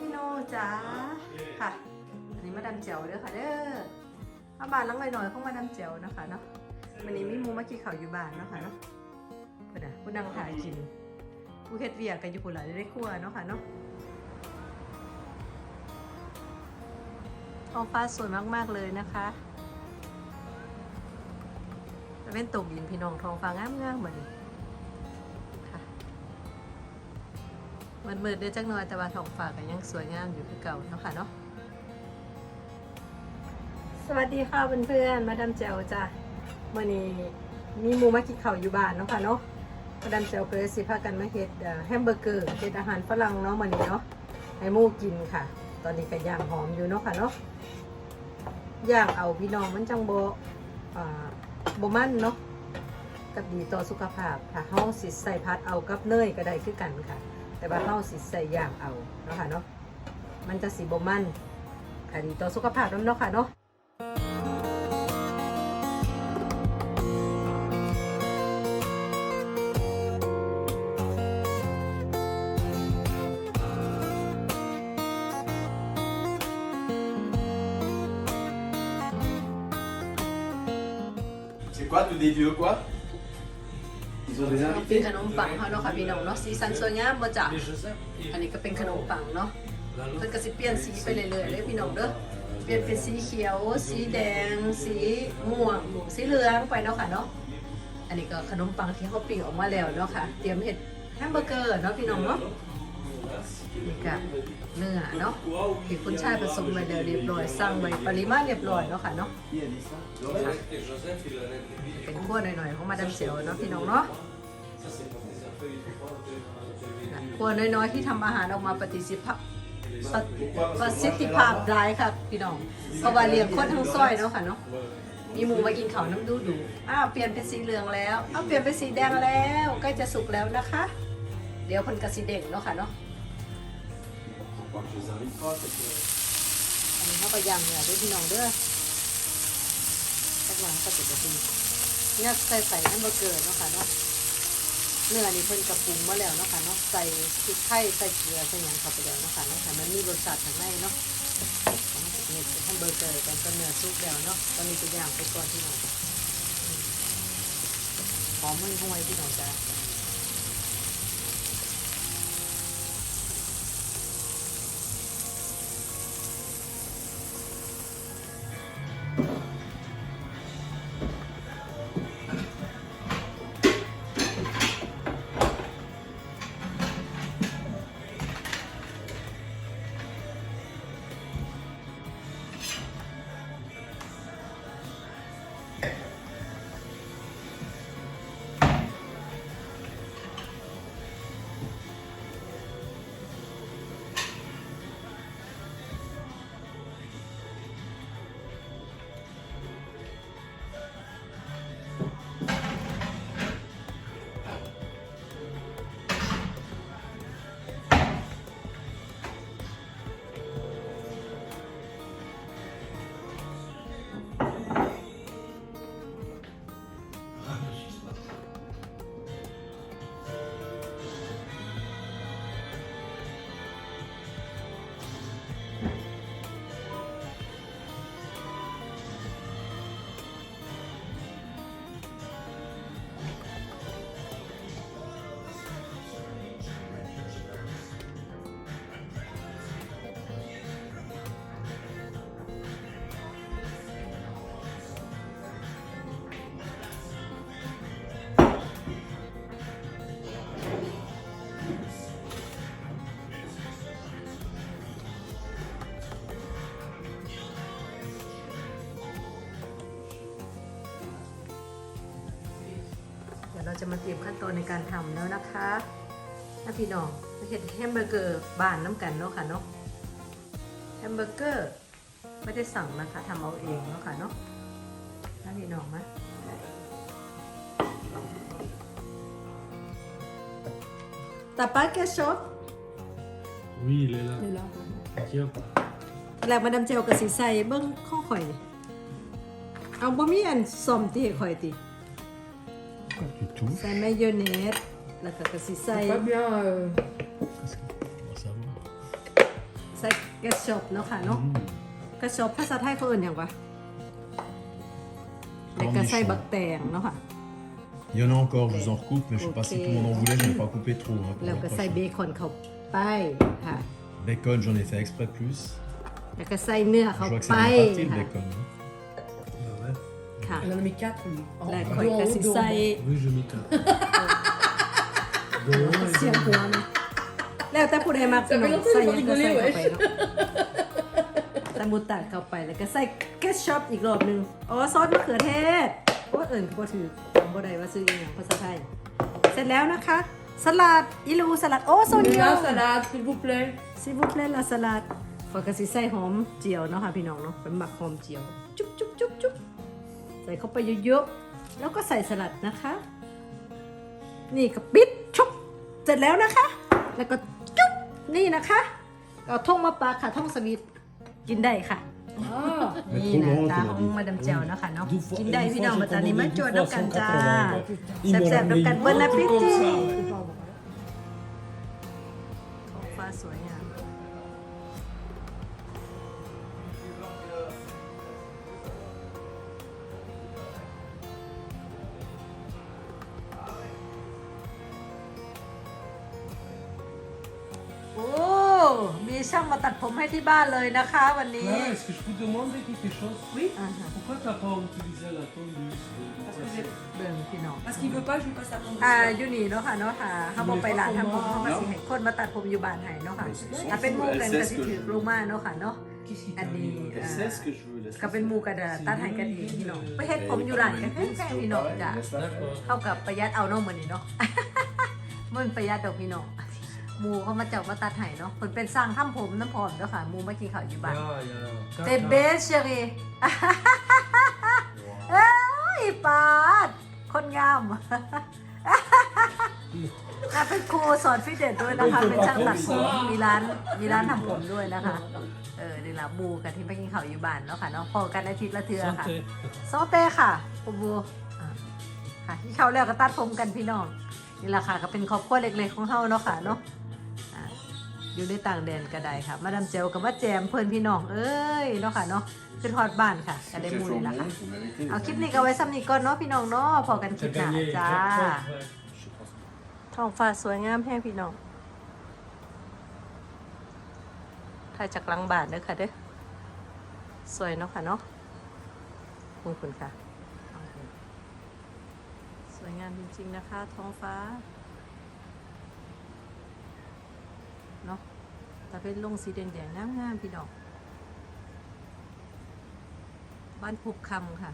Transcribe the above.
พี่โนจ๋าค่ะ อันนี้มาดามเจียวเด้อค่ะเด้อมาบานลังหน่อยๆของมาดามเจียวนะคะเนาะวันนี้มีมูมากินข้าวอยู่บ้านเนาะค่ะเนาะเพื่อนน่ะผู้นั่งถ่ายกินผู้เฮ็ดเวียกกันอยู่ผู้หลายได้ครัวเนาะค่ะเนาะท้องฟ้าสวยมากๆเลยนะคะเว้นตกดินพี่น้องทองฟ้างามๆเหมือน มันมืดๆเด้จักหน่อยแต่ว่าท้องฟ้าก็ยังสวยงามอยู่คือเก่าเนาะค่ะเนาะสวัสดีค่ะเพื่อนๆมาดามเจลจ้ะมื่อนี้มีมูมากินข้าวอยู่บ้านเนาะค่ะเนาะมาดามเจลก็เลยสิพากันมาเฮ็ดแฮมเบอร์เกอร์เฮ็ดอาหารฝรั่งเนาะมื้อนี้เนาะให้มูกินค่ะ ตอนนี้ก็ย่างหอมอยู่เนาะค่ะเนาะย่างเอาพี่น้องมันจังโบ่อ่าบ่มันเนาะกับดีต่อสุขภาพค่ะเฮาสิใส่พัดเอากับเนยก็ได้คือกันค่ะ แต่ว่าเฮาสิใส่ย่างเอาเนาะค่ะเนาะมันจะสิบ่มันค่ะดีต่อสุขภาพน้ำเนาะค่ะเนาะ C'est quoi, tout des vieux quoi Ils ont des เป็นขนมปังเฮาเนาะค่ะพี่น้องเนาะสีสันสวยงามบ่จ้ะอันนี้ก็เป็นขนมปังเนาะเพิ่นก็สิเปลี่ยนสีไปเรื่อยๆเลยพี่น้องเด้อเปลี่ยนเป็นสีเขียว สีแดง สีม่วงสีเหลืองไปเนาะค่ะเนาะอันนี้ก็ขนมปังที่เขาปิ้งออกมาแล้วเนาะค่ะ เตรียมเห็ดแฮมเบอร์เกอร์เนาะพี่น้องเนาะ นี่ก็เนื้อเนาะที่คุณชายผสมไว้แล้วเรียบร้อยสั่งไว้ปริมาณเรียบร้อยเนาะค่ะเนาะเป็นขั้วหน่อยๆของมาดามเซลเนาะพี่น้องเนาะขั้วน้อยๆที่ทำอาหารออกมาปฏิสิทธิภาพประสิทธิภาพร้ายค่ะพี่น้องเพราะว่าเลี้ยงคนทั้งซอยเนาะค่ะเนาะมีหมูมากินเขาน้ำดูดูอ้าวเปลี่ยนเป็นสีเหลืองแล้วอ้าวเปลี่ยนเป็นสีแดงแล้วใกล้จะสุกแล้วนะคะ เดี๋ยวคนกระสีเด็กเนาะค่ะเนาะ Faut pas que je les it here. อันนี้เขาก็ย่างเนื้อด้วยพี่น้องเด้อสักหน่อยก็จะจะดีเนี่ยใส่ใส่แฮมเบอร์เกอร์เนาะค่ะเนาะ เนื้อนี่เพิ่นกระปรุงมาแล้วเนาะค่ะเนาะ ใส่พริกไทยใส่เกลือใส่หยังเข้าไปแล้วเนาะค่ะเนาะให้มันมีรสชาติข้างในเนาะเนี่แฮมเบอร์เกอร์กันก็เนื้อซุปแล้วเนาะ ตอนนี้จะย่างไปก่อนพี่น้องหอมมันห้วยพี่น้องจ้ะ เดี๋ยวเราจะมาเตรียมขั้นตอนในการทำแล้วนะคะถ้าพี่น้องเห็ดแฮมเบอร์เกอร์บ้านน้ำกันเนาะค่ะเนาะแฮมเบอร์เกอร์ไม่ได้สั่งนะคะทำเอาเองเนาะค่ะเนาะถ้าพี่น้องมะแต่ป้าแกชอบ Oui, il est là. Qui a pas แล้วมาดามเจลกับสีใส่เบิ้งข้อข่อยนี่เอาบะมี่อันซอมที่ให้ข่อยติ Pas du tout. ใส่มายองเนสแล้วก็กระสีใส่ Pas bien. euh, On va savoir. เกสช็อปเนาะค่ะเนาะกระช็อปภาษาไทยเขาเอื่นอย่างวะแต่ก็ใส่บักแตงเนาะค่ะ Il y en a encore, je vous en recoupe, mais je sais pas si Ok. tout le monde en voulait, j'en ai pas coupé trop. hein, pour แล้ว le ก็ใส่ prochain. เบคอนเข้าไปค่ะ Bacon, j'en ai fait exprès plus. แล้วก็ใส่เนื้อ Je เข้า vois que ไป c'est bien parti le ค่ะ bacon. hein. Bah ouais. ค่ะ Elle en a mis 4 lui. En แล้ว deux ค่อย en ก็ haut, สิ deux en ใส่ bas. Oui, je m'y tape. Bon, et เสียง bon. หัวนะแล้วแต่ผู้ใดมักพี่น้อง Ça fait longtemps ใส่ que หยัง j'ai ก็ pas ใส่ rigolé, เข้าไป wesh. เนาะแต่มุตัดเข้าไปแล้วก็ใส่เกสช็อปอีกรอบหนึงอ๋อซอสมะเขือเทศโอ้เอิ่นบ่ถือจำบ่ได้ว่าซื้ออีหยังภาษาไทย เสร็จแล้วนะคะ สลัดอิลูสลัดโอ้โซเนีย La salade, s'il vous plaît. ซิบุเพลลาสลัดฝอยกระสิใส่หอมเจียวเนาะค่ะพี่น้องเนาะเป็นหมักหอมเจียว จุ๊บจุ๊บจุ๊บจุ๊บ ใส่เข้าไปเยอะๆ แล้วก็ใส่สลัดนะคะ นี่ก็ปิดชุบเสร็จแล้วนะคะ แล้วก็จุ๊บนี่นะคะเอาท่องมาปลาค่ะท่องสวิตกินได้ค่ะ Mais นี่ trop นะ grand, ตา ton ของ avis. มาดามเจียวเนาะคะเนาะ Deux fois- กินได้ une พี่ fois, น้อง j'ai มาตอนนี้ commandé มา deux จวด fois น้ำกันจ้า 180. Ils m'ont แซ่บๆ ramené น้ำกัน une เบิ้ลนะพี่จี ça, ouais. ท้องฟ้าสวยงาม ช่างมาตัดผมให้ที่บ้านเลยนะคะ วันนี้ Clara, est-ce que je peux demander quelque chose Oui. อ่าฮะ Pourquoi t'as pas utilisé la tondeuse de- de Parce que poisson j'ai- เบิ่งพี่น้อง Parce qu'il veut pas que je lui passe la tondeuse. อ่าอยู่นี่เนาะค่ะเนาะค่ะเขาบอกไปร้านทำผมเขามาสิให้คนมาตัดผมอยู่บ้านให้เนาะค่ะถ้าเป็นหมูกันก็สิถือลูกมาเนาะค่ะเนาะ Qu'est-ce qu'il อัน t'a นี้ dit Elle อ่า sait ce que je veux. laisse ก็เป็นหมูกระดาษตัดให้กันเองพี่น้องไปเฮ็ดผมอยู่ร้านกันแพงๆพี่น้องจ้ะ D'accord. เท่ากับประหยัดเอาเนาะมื้อนี้เนาะ มันประหยัดดอกพี่น้อง หมูเขามาเจ้ามาตัดให้เนาะเพิ่นเป็นสร้างทำผมน้ำพร้อมเด้อค่ะหมูมากินข้าวอยู่บ้าน Ah, il y a un เต caca. เบสเชอรี่ เอ้ยปาด คนงาม อะเป็นครูสอนฟิตเนสด้วยนะคะ เป็นช่างตัดผมมีร้านมีร้านทำผมด้วยนะคะ เออนี่ละบูกันที่ไปกินข้าวอยู่บ้านเนาะค่ะเนาะพอกันอาทิตย์ละเทือค่ะ Santé. ซอเต้ค่ะปูบูอะค่ะที่เขาแล้วก็ตัดผมกันพี่น้องนี่แหละค่ะก็เป็นครอบครัวเล็กๆของเฮาเนาะค่ะเนาะอะ อยู่ในต่างแดนก็ได้ค่ะ มาดามเจลกับมาแจมเพื่อนพี่น้องเอ้ยเนาะค่ะเนาะขึ้นฮอดบ้านค่ะก็ได้หมูเลยล่ะค่ะเอาคลิปนี้ก็ไว้ซ้ำนี้ก่อนเนาะพี่น้องเนาะพอกันคลิป T'as หน้า gagné จ้า jackpot, ouais. ท้องฟ้าสวยงามแห้งพี่น้องถ่ายจากหลังบ้านเด้อค่ะเด้อสวยเนาะค่ะเนาะขอบคุณค่ะ สวยงามจริงๆนะคะ ท้องฟ้า เนาะตะเป็นลงสีแดงๆงามๆพี่ดอก บ้านภูคำค่ะ